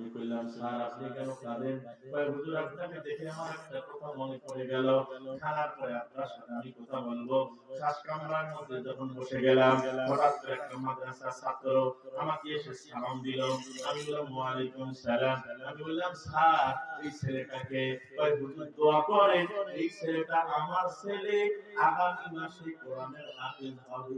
আমি কইলাম স্যার আপনি কেন কাঁদেন? কয় হুজুর আপনাকে দেখে আমার একটা কথা মনে পড়ে গেল। খানার পরে আপনার সাথে আমি কথা বলব। শ্বাস কামরার মধ্যে যখন বসে গেলাম হঠাৎ করে একটা মাদ্রাসার ছাত্র আমাকে এসে সালাম দিল। আমি বললাম ওয়ালাইকুম সালাম। আমি বললাম স্যার এই ছেলেটাকে কয় হুজুর দোয়া করেন। এই ছেলেটা আমার ছেলে। আগামী মাসে কোরআনের হাফেজ হবে।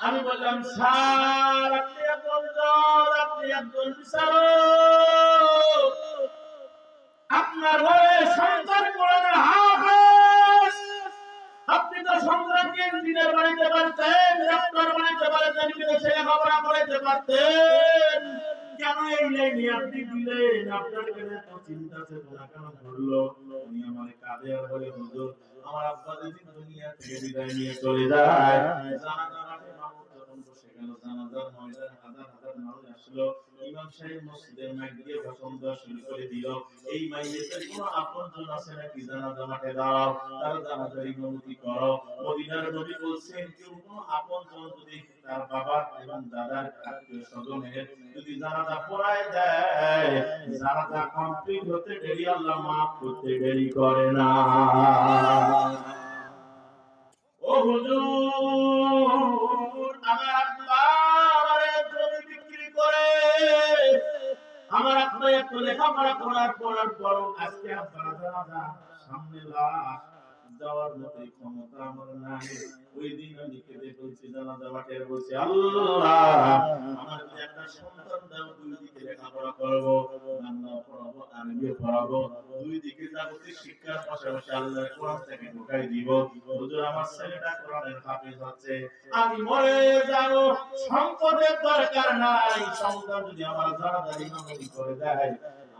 আমি বললাম, স্যার, আপনি একজন জজ আপনি একজন বিচারক আপনার ঘরে সন্তান কোরআনের হাফেজ। আপনি তো সন্তানকে দিনের বাড়িতে পারতেন আপনার বাড়িতে পারতেন বিদেশে লেখাপড়া করাইতে পারতেন। কেন এই আপনি দিলেন। আপনার কেন এত চিন্তা চেতনা? কেন ধরলো? উনি আমার কাঁধে আর বলে, হুজুর, আমার আব্বা যদি দুনিয়া থেকে বিদায় নিয়ে চলে যায় জানাজা মাঠে মানুষ যখন বসে গেল, জানাজার ময়দানে হাজার হাজার মানুষ আসলো ইমাম সাহেব মসজিদের মাইক দিয়ে ভাষণ দেওয়া শুরু করে দিল এই মাইয়েতে কোনো আপনজন আছে নাকি জানাজা মাঠে দাঁড়াও তার জানাজার ইমামতি করো মদিনার নবী বলছেন কেউ কোনো আপনজন যদি তার বাবা এবং দাদার আত্মীয় স্বজনের যদি জানাজা পড়ায় দেয় জানাজা কমপ্লিট হতে দেরি আল্লাহ মাফ করতে দেরি করে না ও হুজুর, আমার আমার আব্বা একটু লেখাপড়া করার পর আজকে আপনারা জানা সামনে লাশ যাওয়ার মতো ক্ষমতা আমার নাই। ওই দিন আমি কেঁদে বলছি জানাজা বলছি, আল্লাহ আমার যদি একটা সন্তান দাও, দুই দিকে লেখাপড়া করব বাংলা পড়াবো আরবিও পড়াবো। দুই দিকে শিক্ষার পাশাপাশি আল্লাহ কোরআন থেকে দিব। হুজুর, আমার ছেলেটা কোরআনের হাফেজ হচ্ছে। আমি মরে যাব, সম্পদের দরকার নাই। সন্তান যদি আমার জানাজারি নামাজি করে দেয়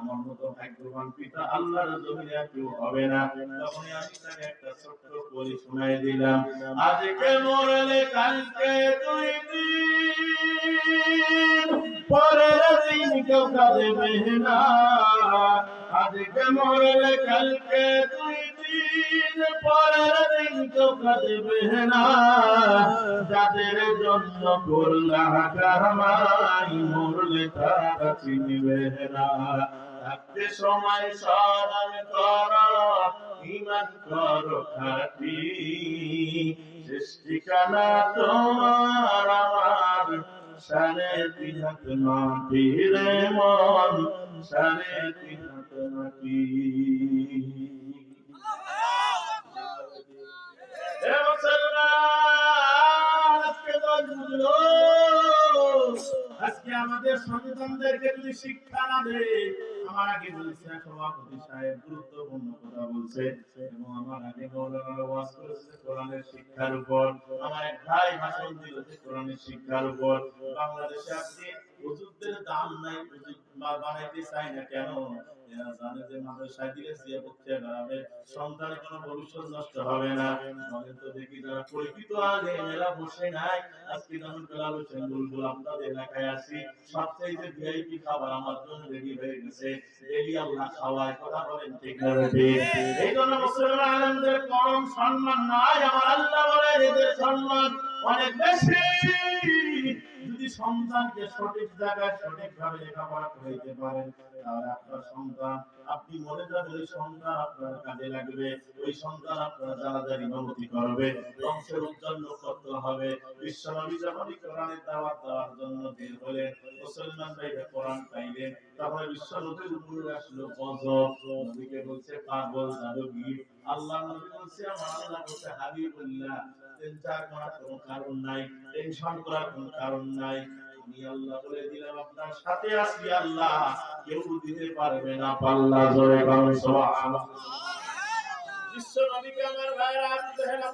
আমার মতো ভাগ্যবান পিতা আল্লাহর জমিনে কেউ হবে না। তখনই আমি তাকে একটা ছোট্ট করি শোনাই দিলাম। আজকে মরলে কালকে দিন পরের দিন কেউ কাঁদবে না। আজকে মরলে কালকে দিন পরের দিন কেউ কাঁদবে না। যাদের জন্য করলা কামাই মরলে তারা চিনবে না। থাকতে সময় স্মরণ কর, ইমান কর খাতি শেষ ঠিকানা তোমার আমার সাড়ে তিন হাত মাটি রে মন সাড়ে তিন হাত আজকে আমাদের সন্তানদেরকে যদি শিক্ষা না দেয় শিক্ষার উপর। আমার এক ভাই ভাষণ কোরআনের শিক্ষার উপর। বাংলাদেশে ওষুধের দাম নাই বানাইতে চাই না কেন? আপনাদের এলাকায় আসি। সবচেয়ে ভিআইপি খাবার আমার জন্য রেডি হয়ে গেছে। কথা বলেন ঠিক এই জন্য সম্মান নাই। আমার আল্লাহ বলে এদের সম্মান অনেক বেশি। সন্তানকে সঠিক জায়গায় সঠিক ভাবে লেখাপড়া করাইতে পারেন, তাহলে আপনার সন্তান, আপনি মনে যাবেন ওই সন্তান আপনার কাজে লাগবে, ওই সন্তান আপনার জানাজার ইমামতি করবে, বংশের উজ্জ্বল নক্ষত্র হবে। বিশ্বনবী যখনই কোরআনের দাওয়াত দেওয়ার জন্য বের হলেন, মুসলমান ভাইরা কোরআন পাইলেন, তারপরে বিশ্বনবীর উপরে আসলো গজব। নবীকে বলছে, পাগল, জাদুগীর। আল্লাহ নবী বলছে, আমার আল্লাহ বলছে, হাবিবুল্লাহ চিন্তা করার কারণ নাই টেনশন করার কারণ নাই। আমি আল্লাহ বলে দিলাম, আপনার সাথে আল্লাহ, কেউ দিতে পারবে না, পাল্লা জোরে কারণ বিশ্ব নবীকে আমার আপনি দেখেন না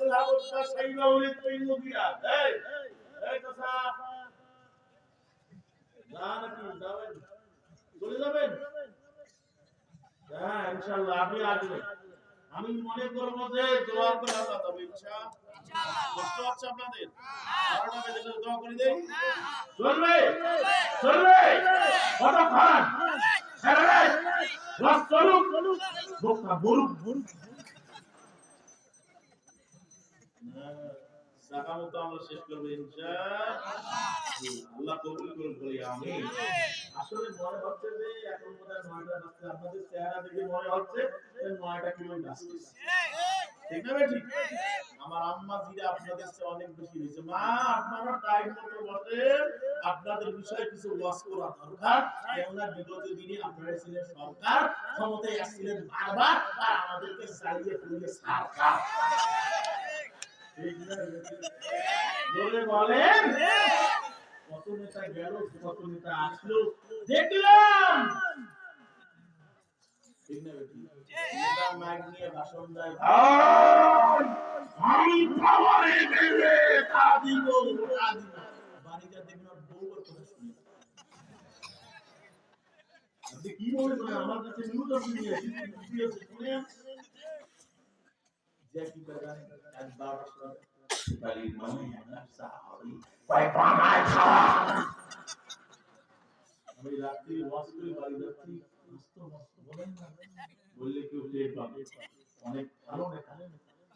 হ্যাঁ ইনশাআল্লাহ, আপনি আসবেন। আমি মনে করব যে দোয়া করে আল্লাহ তবে ইচ্ছা কষ্ট হচ্ছে আপনাদের? বারোটা বেজে গেলে দোয়া করে দেই। চলবে চলবে কত খান ছেড়ে বাস চলুক। বোকা বুরুক বুরুক আমরা শেষ করব আল্লাহ। কবুল করুন বলি আমি আসলে মনে হচ্ছে যে এখন বোধহয় নয়টা বাজছে। আপনাদের চেহারা দেখে মনে হচ্ছে নয়টা কিলো বাজছে। ঠিক না ঠিক আমার আম্মা জিরা আপনাদের চেয়ে অনেক বেশি হয়েছে মা আপনারা টাইম মতো বসেন আপনাদের বিষয়ে কিছু ওয়াজ করা দরকার। কেননা বিগত দিনে আপনারা ছিলেন সরকার ক্ষমতায় আসছিলেন বারবার আর আমাদেরকে চালিয়ে সরকার। বলে বলেন। কত নেতা গেল, কত নেতা আসলো, দেখলাম। কি বলবেন আমার কাছে নিউজ আপনি আমি রাত্রি ওয়াশ করে বাড়ি যাচ্ছি মস্ত মস্ত বলেন বললে কেউ অনেক ভালো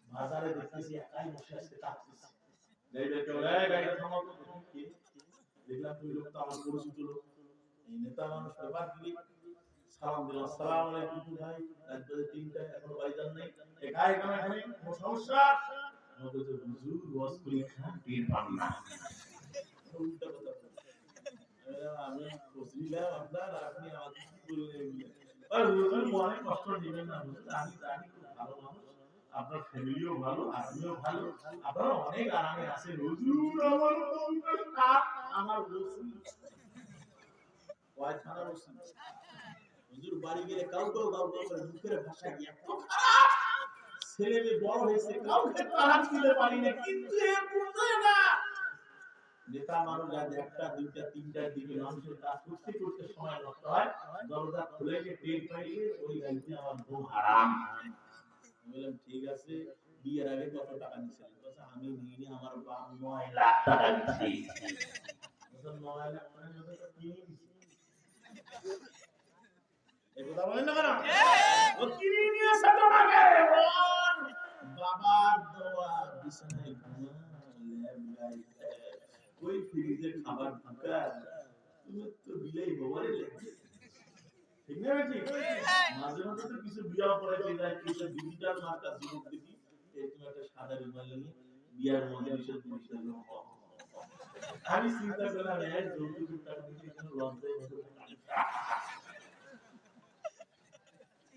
বাজারে দেখতেছি একাই বসে আসতে তো দেখলাম তুই লোকটা আমার পরিচিত লোক নেতা মানুষ ব্যাপার সালাম দিলাম আসসালামু আলাইকুম। ভাই বাজে তিনটা এখনও বাড়ি যান নাই একাই এখানে এখানে? কোনো সমস্যা? আমাকে তো হুজুর ওয়াজ করে খান টের পাবি না। অনেক আরামে আছেন। আমার হুজুর বাড়ি গেলে কাউ কাউ কাউ কাউ করে মুখের ভাষা গিয়ে ছেলে মেয়ে বড় হয়েছে, কাউকে তাহার দিতে পারি না, কিন্তু এ বুঝে না। নেতা মানুষ আজ একটা, দুইটা, তিনটার দিকে মানুষের কাজ করতে করতে সময় নষ্ট হয়। দরজা খুলে যে টের পাইলে ওই গাড়িতে আমার বউ হারাম। বললাম, ঠিক আছে, বিয়ের আগে কত টাকা নিয়েছিলেন? বলছে, আমি নিইনি, আমার বাপ নয় লাখ টাকা দিচ্ছি নয় লাখ টাকা নিয়ে কিনে এই কথা বলেন না কেন? ও কিনে নিয়ে এসে তোমাকে। বাবার দোয়া বিছানায় ঘুমা ল্যাব লাইট ওই ফ্রিজে খাবার ঢুকা তুমি তো বিলাই বাবারে লাগছে। ঠিক না ঠিক মাঝে মাঝে তো কিছু বিয়া পড়াইতে যায় কিছু ডিজিটাল মার্কা যুবক দেখি। এই একটা সাদা রুমাল নিয়ে বিয়ার মধ্যে আমি চিন্তা করলাম এক যৌতুক টাকা দিতে লজ্জায় বসে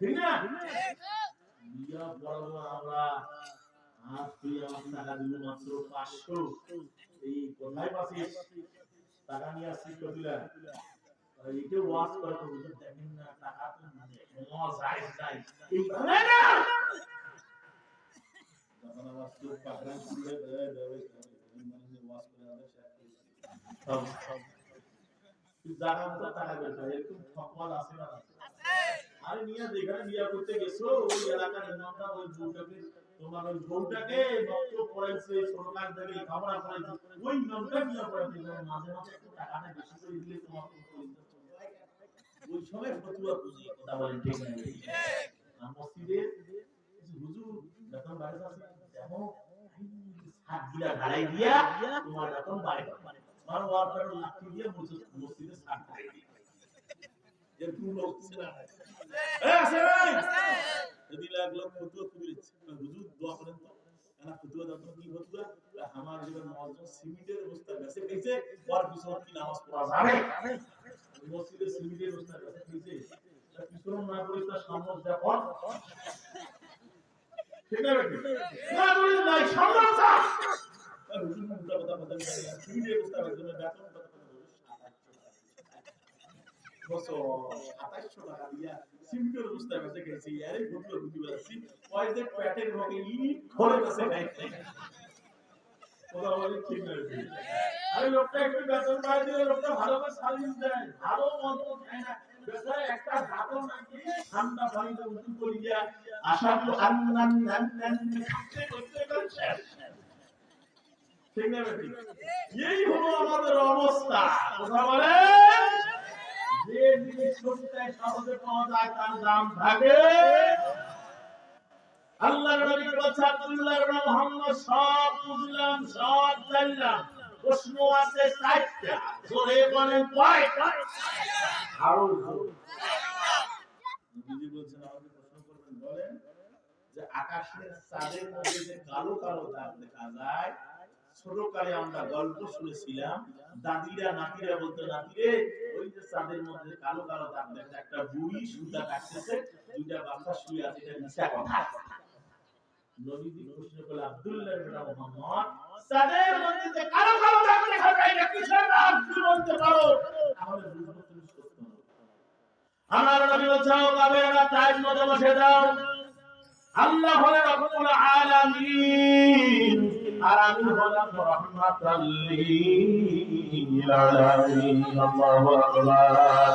ঠিক না? বিয়া পড়াবো আমরা আর তুই আমার টাকা মাত্র পাঁচশো। এই কোথায় পাচ্ছিস? টাকা নিয়ে আসছিস কপিলা এইটা ওয়াজ করে তো দেখেন না টাকা তো মজা যায় এই না? যখন আমার চোখ পাকড়ান খুলে দেয় দেবে মানে ওয়াজ করে আমাদের সব সব জানা মতো টাকা বের করে এরকম ঠকমাল আছে না? আরে নিয়ে যেখানে বিয়া করতে গেছো, ওই এলাকার ইমামটা ওই বউটাকে, তোমার ওই বউটাকে নষ্ট করাইছে সরকার থেকে খাবার করাইছে ওই ইমামটা বিয়া করাইছে এখানে মাঝে মাঝে একটু টাকাটা বেশি করে দিলে তোমার ওই সময় ফতুয়া বুঝি কথা বলেন, ঠিক না? আর মসজিদে হুজুর যখন বাড়িতে আসে যেমন হাত গিলা ঢালাই দিয়া তোমার যখন বাড়ি। আমার ওয়ার্কার লাঠি দিয়ে মসজিদে ঢালাই দিয়ে। এরকম লোক ছিল না এ আছে ভাই যদি লাগল ফতুয়া খুলেছে হুজুর দোয়া করেন তো এনা ফতুয়া দাও তো কি ফতুয়া যেটা মসজিদ সিমেন্টের অবস্থা গেছে কইছে ওর পিছনে কি নামাজ পড়া যাবে? মসজিদে সিমেন্টের অবস্থা গেছে কইছে তার পিছনে না পড়ে তার সামনে দেখো ঠিক না বেটি না বলে নাই, সামনে যা হুজুর উল্টা কথা কথা বলে সিমেন্টের অবস্থা গেছে বেতন কথা কথা বলে বছর সাতাইশশো টাকা দিয়া সিম্পল অবস্থা কাছে গেছি আরে ভুতুয়া ভুতুয়া আছি ওই যে পেটের রোগে ই খোলে কাছে খাইতে এই হলো আমাদের অবস্থা। কথা বলে? যে জিনিস সহজে পাওয়া যায় তার দাম থাকে আল্লাহর নবী বলছে আব্দুল্লাহ ইবনে মুহাম্মদ, সব বুঝলাম, সব জানলাম। প্রশ্ন আছে জোরে বলেন কয়টা? আরও বলছেন প্রশ্ন করবেন, বলেন যে আকাশের চাঁদের মধ্যে যে কালো কালো দাগ দেখা যায়, ছোটকালে আমরা গল্প শুনেছিলাম, দাদিরা, নাতিরা বলতো, নাতিরে, ওই যে চাঁদের মধ্যে কালো কালো দাগ দেখা একটা বুড়ি সুতা কাটতেছে, দুইটা বাচ্চা শুয়ে আছে, এটা মিশা কথা। নবীজি প্রশ্ন করলে আব্দুল্লাহ ইবনে মুহাম্মদ চাঁদের মধ্যে যে কালো কালো দাগ দেখা যায় এটা কিসের নাম তুমি বলতে পারো। তাহলে বুঝব তুমি সত্য আমার নবী বলছে, ও কাবেরা টাইম মতো বসে দাও আল্লাহ হলেন রব্বুল আলামিন। আর আমি হলাম রাহমাতাল লিল আলামিন। আল্লাহু আকবার।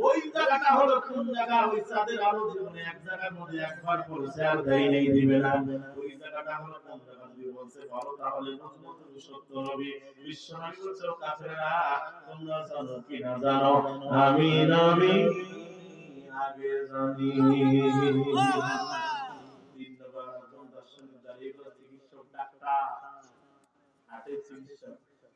ওই জায়গাটা হলো কোন জায়গা? ওই চাঁদের আলো জীবনে এক জায়গার মধ্যে একবার পড়েছে আর দেয় নাই, দিবে না। ওই জায়গাটা হলো কোন জায়গা যদি বলছে বলো তাহলে বুঝব তুমি সত্য নবী, বিশ্বনবী বলছে, ও তোমরা জানো কি না জানো? আমি নবী, আগে জানি। তিন নম্বর একজন দাঁড়িয়ে চিকিৎসক, ডাক্তার। হার্টের চিকিৎসক।